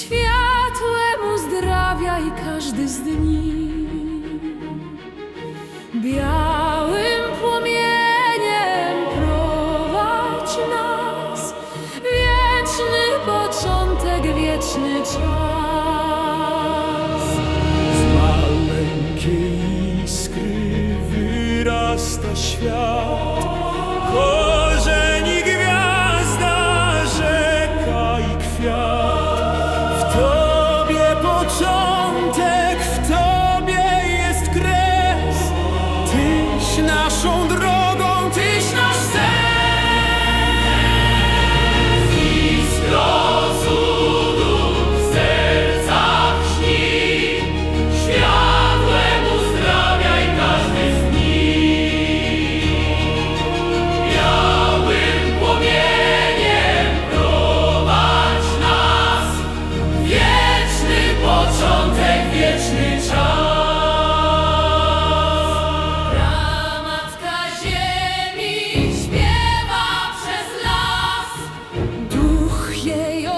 Światłem i każdy z dni. Białym płomieniem prowadź nas. Wieczny początek, wieczny czas. Z maleńkiej iskry wyrasta świat. Yeah.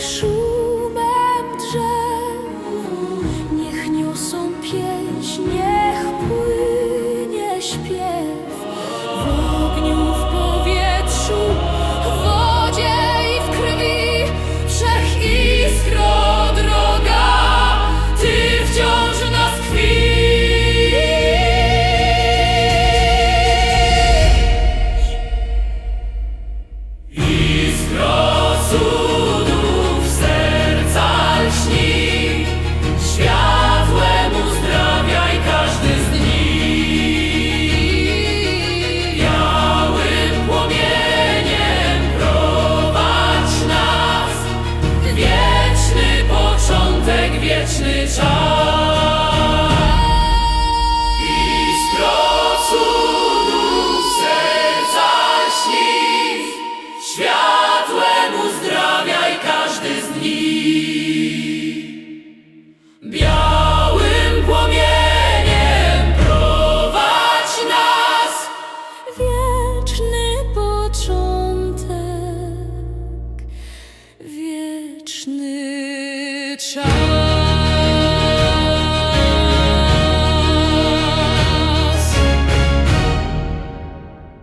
szumem drzew, niech niosą pieśń, niech płynie śpiew.